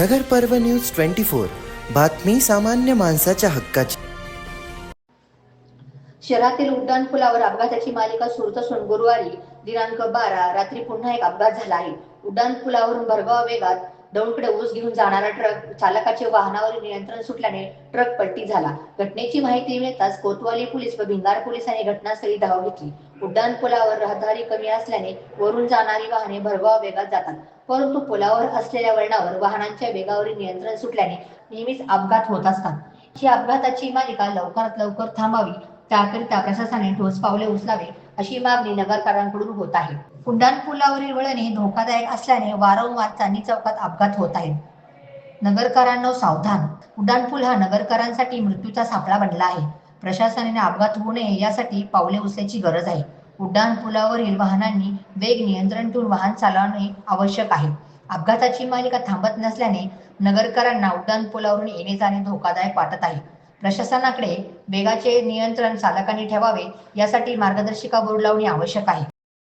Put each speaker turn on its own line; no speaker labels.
नगर पर्व news twenty four. बातमी सामान्य माणसाच्या हक्काची.
शहरातील उड्डाण पुलावर अपघाताची मालिका सुरू असून गुरुवारी दिनांक बारा रात्री पुन्हा एक अपघात झाला आहे. उड्डाण पुलावरून भरगाव वेगात दौंडकडे ऊस घेऊन जाणारा ट्रक चालकाचे वाहनावरील नियंत्रण सुटल्याने ट्रक पट्टी झाला. घटनेची माहिती मिळताच कोतवाली पोलीस व भिंगार पोलिसांनी घटनास्थळी धाव घेतली. उड्डाण पुलावर रहदारी कमी असल्याने वरून जाणारी वाहने भरभाव वेगात जातात. परंतु पुलावर असलेल्या वळणावर वाहनांच्या वेगावरील नियंत्रण सुटल्याने नेहमीच अपघात होत असतात. ही अपघाताची मालिका लवकरात लवकर थांबावी त्याकरिता प्रशासनाने ठोस पावले उचलावे अशी मागणी नगरकरांकडून होत आहे. उड्डाण पुलावरील वळणे धोकादायक असल्याने वारंवार चांदी चौकात अपघात होत आहेत नगरकरांनो सावधान. उड्डाण पूल हा नगरकरांसाठी मृत्यूचा सापळा बनला आहे. प्रशासनाने अपघात होऊ नये यासाठी पावले उचलायची गरज आहे. उड्डाण पुलावरील वाहनांनी वेग नियंत्रण ठेवून वाहन चालवणे आवश्यक आहे. अपघाताची मालिका थांबत नसल्याने नगरकरांना उड्डाण पुलावरून येणे जाणे धोकादायक वाटत आहे. प्रशासनाकडे वेगाचे नियंत्रण चालकांनी ठेवावे यासाठी मार्गदर्शिका बोर्ड लावणे आवश्यक आहे.